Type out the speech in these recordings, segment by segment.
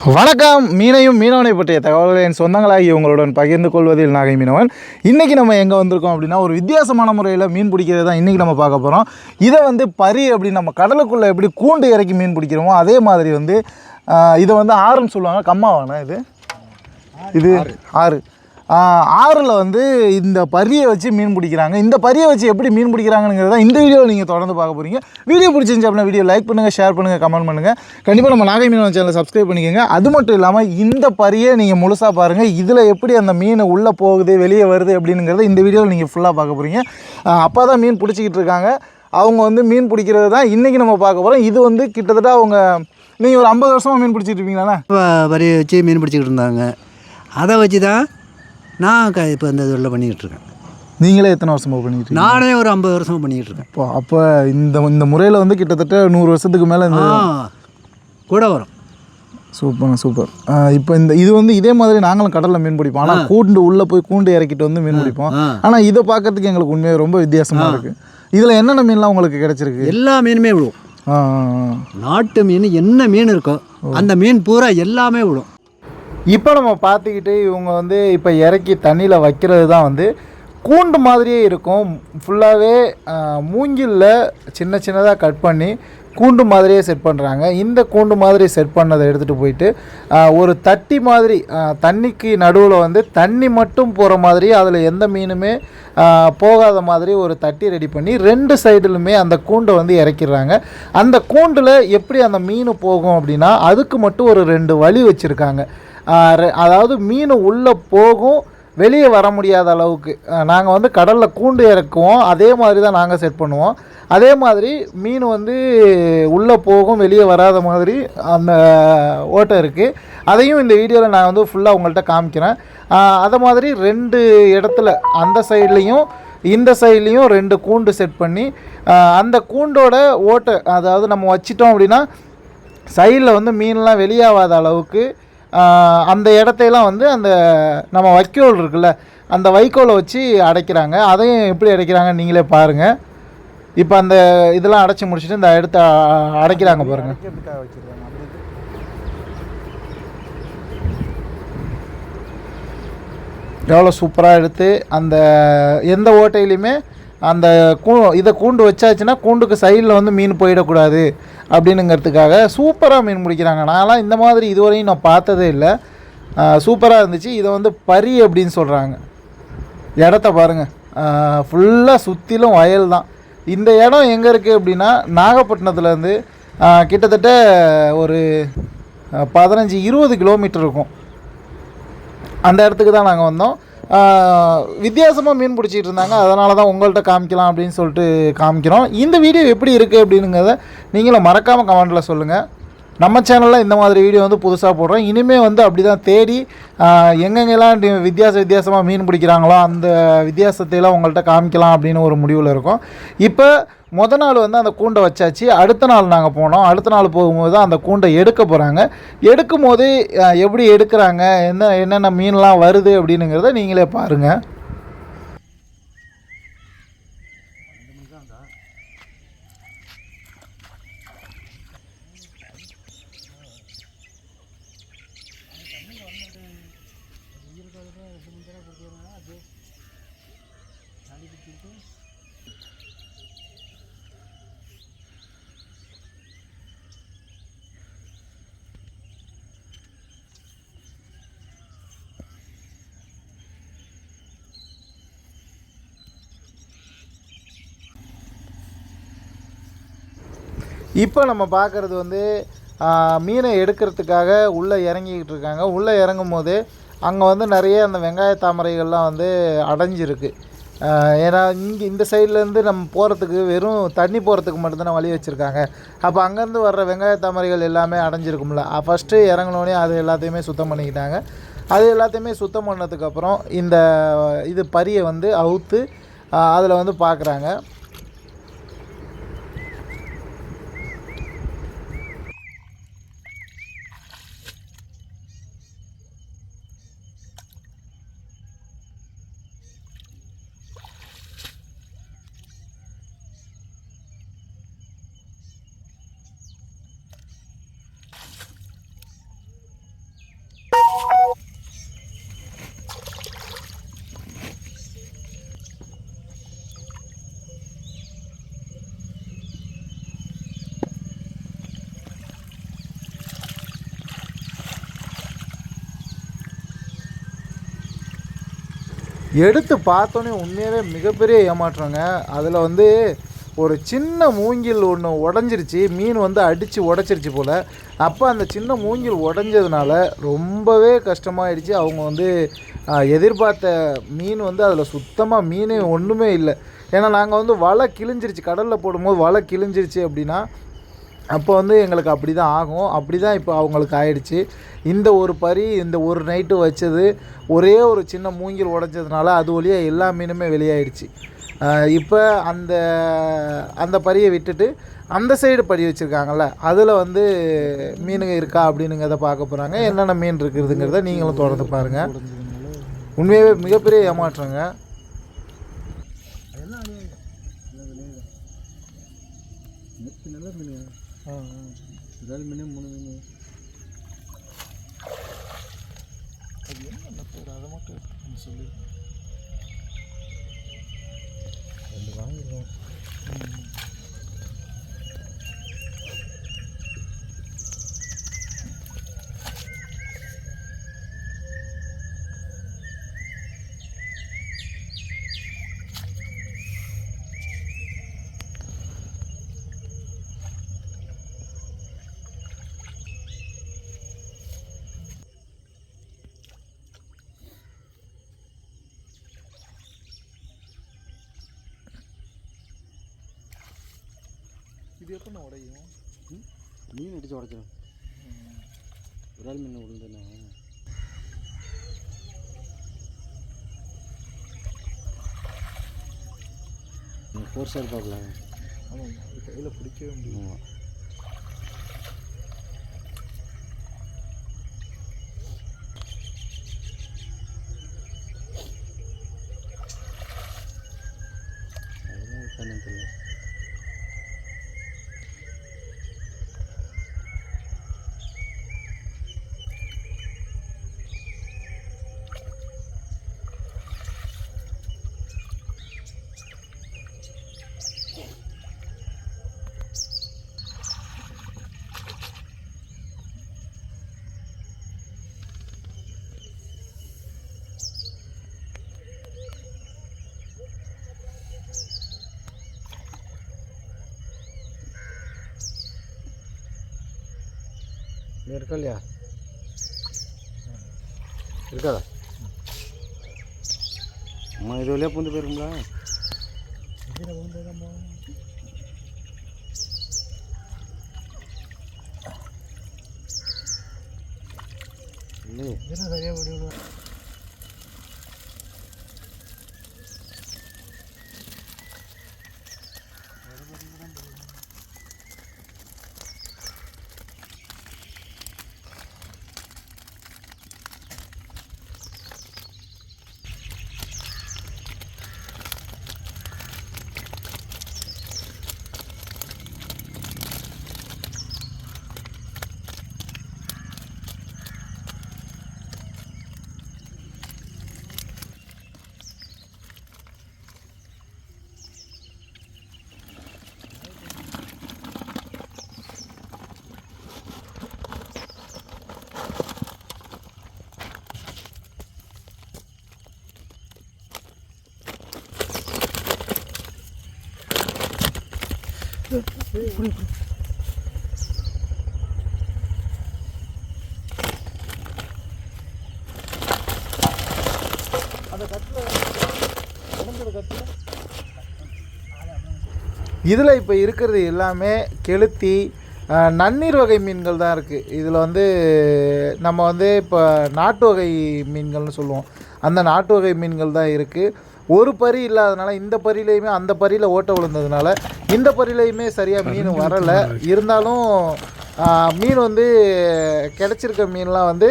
வணக்கம். மீனையும் மீனவனை பற்றிய தகவல்களை என் சொந்தங்களாகி உங்களுடன் பகிர்ந்து கொள்வதில் நாகை மீனவன். இன்றைக்கி நம்ம எங்கே வந்திருக்கோம் அப்படின்னா ஒரு வித்தியாசமான முறையில் மீன் பிடிக்கிறது தான் இன்றைக்கி நம்ம பார்க்க போகிறோம் இதை வந்து பரி அப்படி நம்ம கடலுக்குள்ளே எப்படி கூண்டு இறக்கி மீன் பிடிக்கிறோமோ அதே மாதிரி வந்து இதை வந்து ஆறுன்னு சொல்லுவாங்க. கம்மாவானா இது? இது ஆறு. ஆறில் வந்து இந்த பரியை வச்சு மீன் பிடிக்கிறாங்க. இந்த பரியை வச்சு எப்படி மீன் பிடிக்கிறாங்கிறத இந்த வீடியோவில் நீங்கள் தொடர்ந்து பார்க்க போகிறீங்க வீடியோ பிடிச்சிருந்துச்சு அப்படின்னா வீடியோ லைக் பண்ணுங்கள் ஷேர் பண்ணுங்கள் கமெண்ட் பண்ணுங்கள் கண்டிப்பாக நம்ம நாகை மீன் சேனலை சப்ஸ்கிரைப் பண்ணிக்கோங்க. அது மட்டும் இல்லாமல் இந்த பரியை நீங்கள் முழுசாக பாருங்கள் இதில் எப்படி அந்த மீன் உள்ளே போகுது வெளியே வருது அப்படிங்கிறத இந்த வீடியோவில் நீங்கள் ஃபுல்லாக பார்க்க போகிறீங்க அப்போ தான் மீன் பிடிச்சிக்கிட்டு இருக்காங்க. அவங்க வந்து மீன் பிடிக்கிறது தான் இன்றைக்கி நம்ம பார்க்க போகிறோம் இது வந்து கிட்டத்தட்ட அவங்க நீங்கள் ஒரு ஐம்பது வருஷமாக மீன் பிடிச்சிட்டு இருப்பீங்களா இப்போ வரி வச்சு மீன் பிடிச்சிக்கிட்டு இருந்தாங்க. அதை வச்சு தான் நான் க இப்போ இந்த இதில் பண்ணிக்கிட்டு இருக்கேன் நீங்களே எத்தனை வருஷமாக பண்ணிட்டு இருக்கீங்க? நானே ஒரு ஐம்பது வருஷமாக பண்ணிக்கிட்டு இருக்கேன் அப்போ அப்போ இந்த இந்த முறையில் வந்து கிட்டத்தட்ட நூறு வருஷத்துக்கு மேலே இந்த கூட வரும். சூப்பர். சூப்பர் இப்போ இந்த இது வந்து இதே மாதிரி நாங்களும் கடலில் மீன் பிடிப்போம். ஆனால் கூண்டு உள்ளே போய் கூண்டு இறக்கிட்டு வந்து மீன் பிடிப்போம். ஆனால் இதை பார்க்கறதுக்கு எங்களுக்கு உண்மையாக ரொம்ப வித்தியாசமாக இருக்குது இதில் என்னென்ன மீன்லாம் உங்களுக்கு கிடைச்சிருக்கு? எல்லா மீனுமே விழுவும். நாட்டு மீன் என்ன மீன் இருக்கோ அந்த மீன் பூரா எல்லாமே விழும். இப்போ நம்ம பார்த்துக்கிட்டு இவங்க வந்து இப்போ இறக்கி தண்ணியில் வைக்கிறது தான் வந்து கூண்டு மாதிரியே இருக்கும். ஃபுல்லாகவே மூங்கிலில் சின்ன சின்னதாக கட் பண்ணி கூண்டு மாதிரியே செட் பண்ணுறாங்க இந்த கூண்டு மாதிரி செட் பண்ணதை எடுத்துகிட்டு போயிட்டு ஒரு தட்டி மாதிரி தண்ணிக்கு நடுவில் வந்து தண்ணி மட்டும் போகிற மாதிரி அதில் எந்த மீனுமே போகாத மாதிரி ஒரு தட்டி ரெடி பண்ணி ரெண்டு சைடுலுமே அந்த கூண்டை வந்து இறக்கிடுறாங்க. அந்த கூண்டில் எப்படி அந்த மீன் போகும் அப்படின்னா அதுக்கு மட்டும் ஒரு ரெண்டு வழி வச்சுருக்காங்க. அதாவது மீன் உள்ளே போகும் வெளியே வர முடியாத அளவுக்கு. நாங்கள் வந்து கடலில் கூண்டு இறக்குவோம் அதே மாதிரி தான் நாங்கள் செட் பண்ணுவோம். அதே மாதிரி மீன் வந்து உள்ளே போகும் வெளியே வராத மாதிரி அந்த ஓட்டை இருக்குது அதையும் இந்த வீடியோவில் நான் வந்து ஃபுல்லாக உங்கள்கிட்ட காமிக்கிறேன். அதை மாதிரி ரெண்டு இடத்துல அந்த சைட்லேயும் இந்த சைட்லேயும் ரெண்டு கூண்டு செட் பண்ணி அந்த கூண்டோட ஓட்டை அதாவது நம்ம வச்சிட்டோம் அப்படின்னா சைடில் வந்து மீன்லாம் வெளியாகாத அளவுக்கு அந்த இடத்தையெல்லாம் வந்து அந்த நம்ம வைக்கோல் இருக்குல்ல அந்த வைக்கோலை வச்சு அடைக்கிறாங்க. அதையும் எப்படி அடைக்கிறாங்க நீங்களே பாருங்கள் இப்போ அந்த இதெல்லாம் அடைச்சி முடிச்சுட்டு இந்த இடத்த அ- அடைக்கிறாங்க பாருங்கள் எவ்வளோ சூப்பராக எடுத்து அந்த எந்த ஓட்டையிலையுமே அந்த கூ இதை கூண்டு வச்சாச்சுன்னா கூண்டுக்கு சைடில் வந்து மீன் போயிடக்கூடாது. அப்படின்னுங்கிறதுக்காக சூப்பராக மீன் பிடிக்கிறாங்க. நான்லாம் இந்த மாதிரி இதுவரையும் நான் பார்த்ததே இல்லை. சூப்பராக இருந்துச்சு. இதை வந்து பரி அப்படின்னு சொல்கிறாங்க இடத்த பாருங்கள் ஃபுல்லாக சுற்றிலும் வயல் தான். இந்த இடம் எங்கே இருக்குது அப்படின்னா நாகப்பட்டினத்துலேருந்து கிட்டத்தட்ட ஒரு பதினஞ்சு இருபது கிலோமீட்டர் இருக்கும். அந்த இடத்துக்கு தான் நாங்கள் வந்தோம். வித்தியாசமாக மீன் பிடிச்சிட்டு இருந்தாங்க. அதனால தான் உங்கள்கிட்ட காமிக்கலாம் அப்படின்னு சொல்லிட்டு காமிக்கிறோம். இந்த வீடியோ எப்படி இருக்குது அப்படிங்கிறத நீங்களும் மறக்காமல் கமெண்ட்டில் சொல்லுங்கள் நம்ம சேனலில் இந்த மாதிரி வீடியோ வந்து புதுசாக போடுறோம். இனிமேல் வந்து அப்படி தான் தேடி எங்கெங்கெல்லாம் வித்தியாச வித்தியாசமாக மீன் பிடிக்கிறாங்களோ அந்த வித்தியாசத்தையெல்லாம் உங்கள்கிட்ட காமிக்கலாம் அப்படின்னு ஒரு முடிவில் இருக்கும். இப்போ முத நாள் வந்து அந்த கூண்டை வச்சாச்சு. அடுத்த நாள் நாங்கள் போனோம். அடுத்த நாள் போகும்போது தான் அந்த கூண்டை எடுக்க போகிறாங்க எடுக்கும் போது எப்படி எடுக்கிறாங்க? என்ன என்னென்ன மீன்லாம் வருது அப்படின்னுங்கிறத நீங்களே பாருங்கள் இப்போ நம்ம பார்க்குறது வந்து மீனை எடுக்கிறதுக்காக உள்ளே இறங்கிக்கிட்டு இருக்காங்க. உள்ளே இறங்கும் போது அங்கே வந்து நிறைய அந்த வெங்காய தாமரைகள்லாம் வந்து அடைஞ்சிருக்கு. ஏன்னா இங்கே இந்த சைட்லேருந்து நம்ம போகிறதுக்கு வெறும் தண்ணி போகிறதுக்கு மட்டும்தான் வழி வச்சுருக்காங்க. அப்போ அங்கேருந்து வர்ற வெங்காய தாமரைகள் எல்லாமே அடைஞ்சிருக்கும்ல. ஃபஸ்ட்டு இறங்கினோடனே அது எல்லாத்தையுமே சுத்தம் பண்ணிக்கிட்டாங்க. அது எல்லாத்தையுமே சுத்தம் பண்ணதுக்கப்புறம் இந்த இது பரியை வந்து அவுத்து அதில் வந்து பார்க்குறாங்க. எடுத்து பார்த்தோன்னே உண்மையாகவே மிகப்பெரிய ஏமாற்றங்க. அதில் வந்து ஒரு சின்ன மூங்கில் ஒன்று உடஞ்சிருச்சு. மீன் வந்து அடித்து உடச்சிருச்சு போல். அப்போ அந்த சின்ன மூங்கில் உடஞ்சதுனால ரொம்பவே கஷ்டமாயிடுச்சு. அவங்க வந்து எதிர்பார்த்த மீன் வந்து அதில் சுத்தமாக மீனே ஒன்றுமே இல்லை. ஏன்னா நாங்கள் வந்து வலை கிழிஞ்சிருச்சு. கடலில் போடும்போது வலை கிழிஞ்சிருச்சு அப்படின்னா அப்போ வந்து எங்களுக்கு அப்படி தான் ஆகும். அப்படி தான் இப்போ அவங்களுக்கு ஆயிடுச்சு. இந்த ஒரு பறி இந்த ஒரு நைட்டு வச்சது ஒரே ஒரு சின்ன மூங்கில் உடஞ்சதுனால அது வழியாக எல்லா மீனுமே வெளியாயிடுச்சு இப்போ அந்த அந்த பறியை விட்டுட்டு அந்த சைடு படி வச்சுருக்காங்கல்ல அதில் வந்து மீனுங்க இருக்கா அப்படின்னுங்கிறத பார்க்க போகிறாங்க என்னென்ன மீன் இருக்குதுங்கிறத நீங்களும் தொடர்ந்து பாருங்கள் உண்மையாகவே மிகப்பெரிய ஏமாற்றங்க. நல்ல மீன் விரால் மீன் மூணு மீன் அதை மட்டும் சொல்லி ரெண்டு வாங்கிடுவோம். இது எப்போ உடையும் மீன் அடித்து உடச்சிடும் விரால் மீன் விழுந்துண்ணா ஃபோர்ஸாக இருப்பாப்ல ஆமாம் அது கையில் பிடிக்கவே முடியும் ஆமாம் அதெல்லாம் இருக்கானு தெரியல இங்கே இருக்கா இல்லையா இருக்காதா அம்மா இது வழியாக பூந்து போயிருங்களா இதில் சரியாக ஓடி விடுவேன் இதில் இப்போ இருக்கிறது எல்லாமே கெளுத்தி நன்னீர் வகை மீன்கள் தான் இருக்குது இதில் வந்து நம்ம வந்து இப்போ நாட்டு வகை மீன்கள்னு சொல்லுவோம். அந்த நாட்டு வகை மீன்கள் தான் இருக்குது ஒரு பறி இல்லாதனால இந்த பறியிலையுமே அந்த பறியில் ஓட்ட விழுந்ததுனால இந்த பறியிலையுமே சரியாக மீன் வரலை. இருந்தாலும் மீன் வந்து கிடச்சிருக்க மீன்லாம் வந்து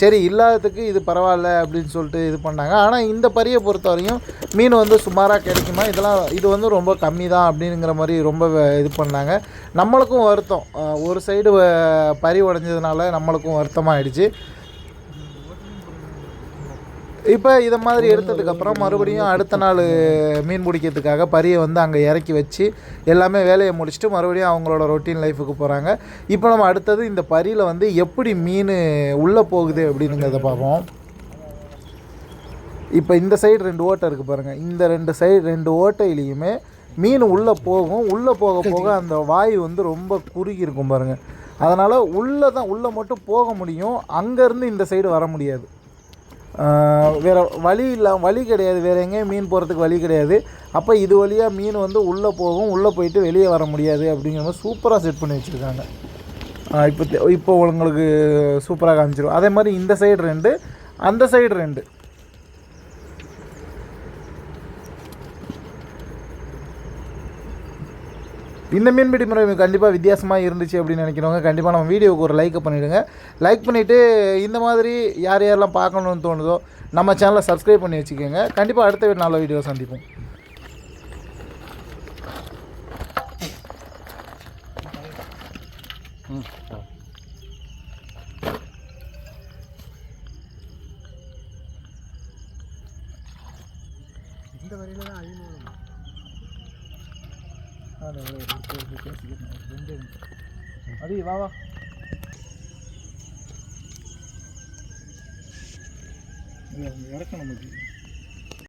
சரி இல்லாததுக்கு இது பரவாயில்ல அப்படின்னு சொல்லிட்டு இது பண்ணாங்க. ஆனால் இந்த பறியை பொறுத்த வரையும் மீன் வந்து சுமாராக கிடைக்குமா? இதெல்லாம் இது வந்து ரொம்ப கம்மி தான் அப்படிங்கிற மாதிரி ரொம்ப இது பண்ணாங்க. நம்மளுக்கும் வருத்தம். ஒரு சைடு பறி உடஞ்சதுனால நம்மளுக்கும் வருத்தமாயிடுச்சு. இப்போ இதை மாதிரி எடுத்ததுக்கப்புறம் மறுபடியும் அடுத்த நாள் மீன் பிடிக்கிறதுக்காக பரியை வந்து அங்கே இறக்கி வச்சு எல்லாமே வேலையை முடிச்சுட்டு மறுபடியும் அவங்களோட ரொட்டீன் லைஃபுக்கு போகிறாங்க இப்போ நம்ம அடுத்தது இந்த பரியில் வந்து எப்படி மீன் உள்ளே போகுது அப்படிங்கிறத பார்ப்போம். இப்போ இந்த சைடு ரெண்டு ஓட்டை இருக்குது பாருங்கள் இந்த ரெண்டு சைடு ரெண்டு ஓட்டையிலையுமே மீன் உள்ளே போகும். உள்ளே போக போக அந்த வாய் வந்து ரொம்ப குறுகி இருக்கும் பாருங்கள் அதனால் உள்ளே தான் உள்ளே மட்டும் போக முடியும். அங்கேருந்து இந்த சைடு வர முடியாது. வேற வழி இல்லை வழி கிடையாது. வேறு எங்கேயும் மீன் போகிறதுக்கு வழி கிடையாது. அப்போ இது வழியாக மீன் வந்து உள்ளே போகும் உள்ளே போயிட்டு வெளியே வர முடியாது அப்படிங்கிற மாதிரி சூப்பராக செட் பண்ணி வச்சுருக்காங்க. இப்போ இப்போ உங்களுக்கு சூப்பராக காமிச்சிரும். அதே மாதிரி இந்த சைடு ரெண்டு அந்த சைடு ரெண்டு. இந்த மீன்பிடி முறை கண்டிப்பாக வித்தியாசமாக இருந்துச்சு அப்படின்னு நினைக்கிறவங்க கண்டிப்பாக நம்ம வீடியோவுக்கு ஒரு லைக் பண்ணிவிடுங்க லைக் பண்ணிவிட்டு இந்த மாதிரி யார் யாரெல்லாம் பார்க்கணுன்னு தோணுதோ நம்ம சேனலை சப்ஸ்கிரைப் பண்ணி வச்சுக்கோங்க. கண்டிப்பாக அடுத்த வீடு நல்ல வீடியோ சந்திப்போம். இந்த வரையில் தான் அதிகமாக அடி வா வா. இறக்கணும்